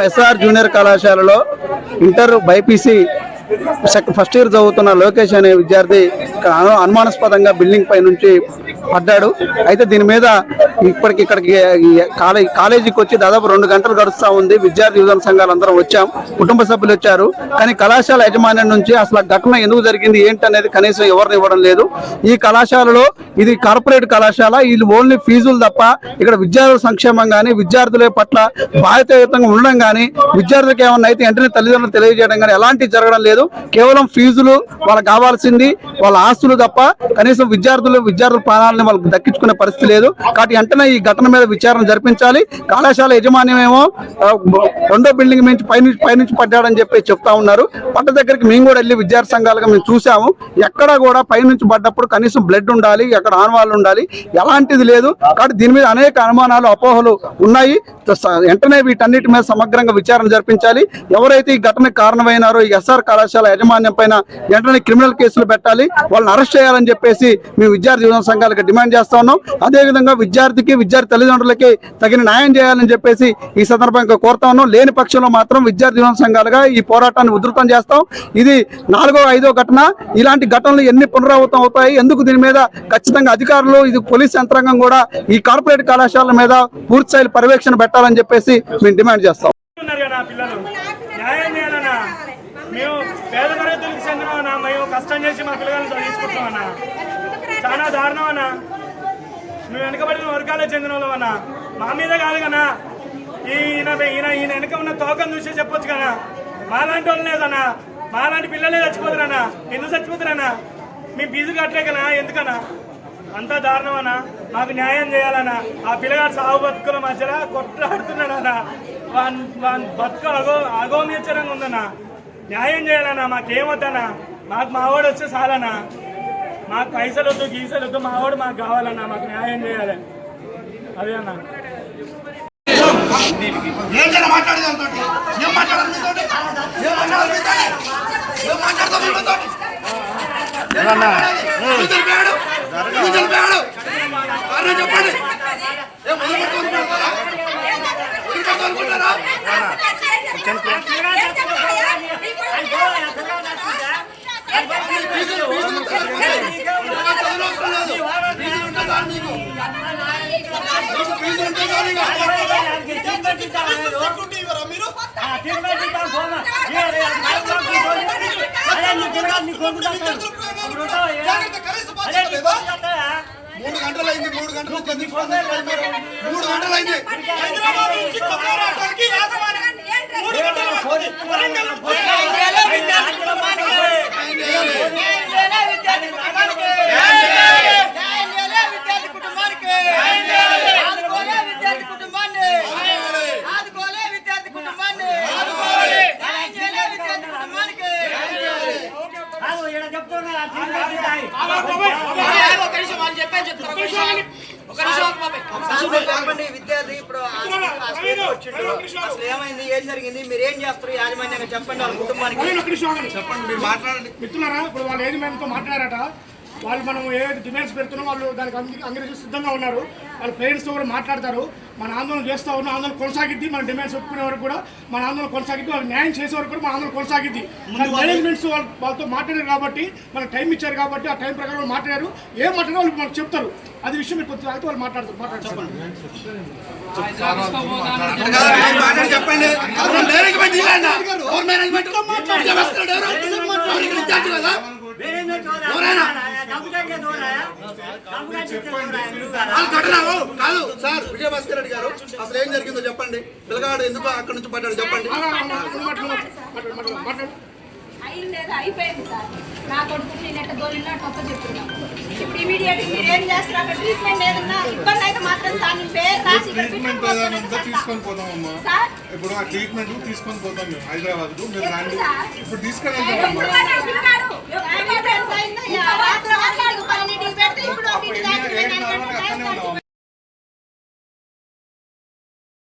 SR junior కళాశాలలో inter BiPC సెక్- first year చదువుతున్న లోకేష్ అనే విద్యార్థి అనుమానాస్పదంగా బిల్డింగ్ పై నుంచి పడ్డాడు. అయితే దీని మీద ఇప్పటికి ఇక్కడికి కాలేజ్ కాలేజీకి వచ్చి దాదాపు రెండు గంటలు గడుస్తూ ఉంది. విద్యార్థి యువజన సంఘాలు అందరం వచ్చాం. కుటుంబ సభ్యులు వచ్చారు. కానీ కళాశాల యాజమాన్యం నుంచి అసలు ఘటన ఎందుకు జరిగింది ఏంటి అనేది కనీసం ఎవరిని ఇవ్వడం లేదు. ఈ కళాశాలలో ఇది కార్పొరేట్ కళాశాల. వీళ్ళు ఓన్లీ ఫీజులు తప్ప ఇక్కడ విద్యార్థుల సంక్షేమం కానీ విద్యార్థుల పట్ల బాధ్యతాయుతంగా ఉండడం కానీ విద్యార్థులకు ఏమన్నా అయితే వెంటనే తల్లిదండ్రులు తెలియజేయడం కానీ ఎలాంటి జరగడం లేదు. కేవలం ఫీజులు వాళ్ళకి కావాల్సింది వాళ్ళ ఆస్తులు తప్ప కనీసం విద్యార్థులు విద్యార్థుల ప్రాణాలు యజమానులు వాళ్ళకి దక్కించుకునే పరిస్థితి లేదు. కాబట్టి వెంటనే ఈ ఘటన మీద విచారణ జరిపించాలి. కళాశాల యజమాన్యం ఏమో రెండో బిల్డింగ్ నుంచి పైనుంచి పైనుంచి పడ్డాడని చెప్పి చెప్తా ఉన్నారు. పడ్డ దగ్గరికి మేము కూడా వెళ్ళి విద్యార్థి సంఘాలుగా మేము చూసాము ఎక్కడ కూడా పైనుంచి పడ్డప్పుడు కనీసం బ్లడ్ ఉండాలి ఎక్కడ ఆనవాళ్ళు ఉండాలి ఎలాంటిది లేదు. కాబట్టి దీని మీద అనేక అనుమానాలు అపోహలు ఉన్నాయి. వెంటనే వీటన్నిటి మీద సమగ్రంగా విచారణ జరిపించాలి. ఎవరైతే ఈ ఘటనకు కారణమైనారో ఈ ఎస్ఆర్ కళాశాల యాజమాన్యం పైన వెంటనే క్రిమినల్ కేసులు పెట్టాలి. వాళ్ళని అరెస్ట్ చేయాలని చెప్పేసి మేము విద్యార్థి యువజన సంఘాలకు డిమాండ్ చేస్తా ఉన్నాం. అదేవిధంగా విద్యార్థికి విద్యార్థి తల్లిదండ్రులకి తగిన న్యాయం చేయాలని చెప్పేసి ఈ సందర్భంగా కోరుతా ఉన్నాం. లేని పక్షంలో మాత్రం విద్యార్థి సంఘాలుగా ఈ పోరాటాన్ని ఉధృతం చేస్తాం. ఇది నాలుగో ఐదో ఘటన. ఇలాంటి ఘటనలు ఎన్ని పునరావృతం అవుతాయి? ఎందుకు దీని మీద ఖచ్చితంగా అధికారులు ఇది పోలీస్ యంత్రాంగం కూడా ఈ కార్పొరేట్ కళాశాలల మీద పూర్తి స్థాయి పర్యవేక్షణ పెట్టాలని చెప్పేసి మేము డిమాండ్ చేస్తాం. మేము పేద తరగతులకు చెందిన మేము కష్టం చేసి మా పిల్లలను చదివించుకుంటామన్నా చాలా దారుణం అన్నా. మేము వెనకబడిన వర్గాలకు చెందిన వాళ్ళమన్నా మా మీద కాదు కన్నా. ఈయన ఈయన ఈయన వెనక ఉన్న తోకం చూసి చెప్పొచ్చు కదా మాలాంటి వాళ్ళు లేదన్నా. మాలాంటి పిల్లలే చచ్చిపోతున్నా ఎందుకు చచ్చిపోతున్నా మీ ఫీజు కట్టలేకనా ఎందుకన్నా? అంత దారుణమన్నా మాకు న్యాయం చేయాలన్నా. ఆ పిల్లగాడు సాగు బతుకుల మధ్యలో కొట్లాడుతున్నాడన్నా వాన్ వాన్ బతుకు అగో అగోమ్యచరంగా ఉందన్నా. న్యాయం చేయాలన్నా. మాకేమొద్దన్నా మాకు మావాడు వచ్చే చాలన్నా. మాకు పైసలు వద్దు గీసలు వద్దు మావాడు మాకు కావాలన్నా మాకు న్యాయం చేయాలి. అదే అన్నా. ఏంటన్నా మాట్లాడేది అంతటి ఏం మాట్లాడాలి మీతోటి ఏం మాట్లాడాలి మీతోటి ఏం మాట్లాడతావు మీతోటి ఎందుకు తెలిపాడు ఎందుకు తెలిపాడు కారణం చెప్పండి ఏం మొదలు పెడుతూ అనుకుంటారా మొదలు పెడుతూ అనుకుంటారా ఫీజులు ఫీజులు చదువు అవసరం లేదు ఫీజులు ఉంటే చాలు మీకు మీకు ఫీజులు ఉంటే చాలు ఇక. సెక్యూరిటీ ఇవ్వరా మీరు జాగ్రత్త కనీస బాధ్యత లేదా? మూడు గంటలు అయింది. మూడు గంటలు నుంచి మూడు గంటలు అయింది. హైదరాబాద్ నుంచి మూడు గంటలు పడుతుంది. వరంగల్ నుంచి ఏం చేయాలి? చెప్పండి విద్యార్థి ఇప్పుడు. అసలు ఏమైంది? ఏం జరిగింది? మీరు ఏం చేస్తారు? యాజమాన్యంగా చెప్పండి వాళ్ళ కుటుంబానికి. చెప్పండి మీరు మాట్లాడండి. మిత్రులారా ఇప్పుడు వాళ్ళు ఏజమాన్యంతో మాట్లాడారట. వాళ్ళు మనం ఏ డిమాండ్స్ పెడుతున్నాం వాళ్ళు దానికి అంగీ అంగీకరించి సిద్ధంగా ఉన్నారు వాళ్ళ పేరెంట్స్తో కూడా మాట్లాడతారు మన ఆందోళన చేస్తూ ఉన్న ఆందోళన కొనసాగిద్ది మన డిమాండ్స్ ఒప్పుకునే వరకు కూడా మన ఆందోళన కొనసాగిద్ది వాళ్ళు న్యాయం చేసే వరకు కూడా మన ఆందోళన కొనసాగిద్ది మేనేజ్మెంట్స్ వాళ్ళు వాళ్ళతో మాట్లాడారు కాబట్టి మనకు టైం ఇచ్చారు కాబట్టి ఆ టైం ప్రకారం వాళ్ళు మాట్లాడారు ఏం మాట్లాడారు వాళ్ళు మనకు చెప్తారు అది విషయం మీరు కొద్దిగా వాళ్ళు మాట్లాడతారు మాట్లాడతారు చెప్పండి మేనేజ్మెంట్ మేనేజ్మెంట్ విద్యా వ్యవస్థలో ఎవరు? ఎవరు ఇక్కడ విద్యార్థి కదా ఎవరైనా వాళ్ళు కట్టరావు కాదు సార్ విజయభాస్కర్ రెడ్డి గారు అసలు ఏం జరిగిందో చెప్పండి. పిల్లగాడు ఎందుకు అక్కడ నుంచి పడ్డాడు చెప్పండి. అయింది అయిపోయింది సార్. నా కొడుకు నేను ఎట్ట దోలినా గొప్ప చెప్తున్నాను ఇప్పుడు ఇమీడియట్ మీరు ఏం చేస్తారు? అక్కడ ట్రీట్మెంట్ ఏదన్నా ఇబ్బంది అయితే మాత్రం సార్ నేను పేరు రాసి ఇక్కడ ట్రీట్మెంట్ పెట్టాను ప్రధానంగా తీసుకొని పోతామమ్మా సార్? ఇప్పుడు ఆ ట్రీట్మెంట్ తీసుకొని పోతాం మేము హైదరాబాద్కు మీరు రండి? ఇప్పుడు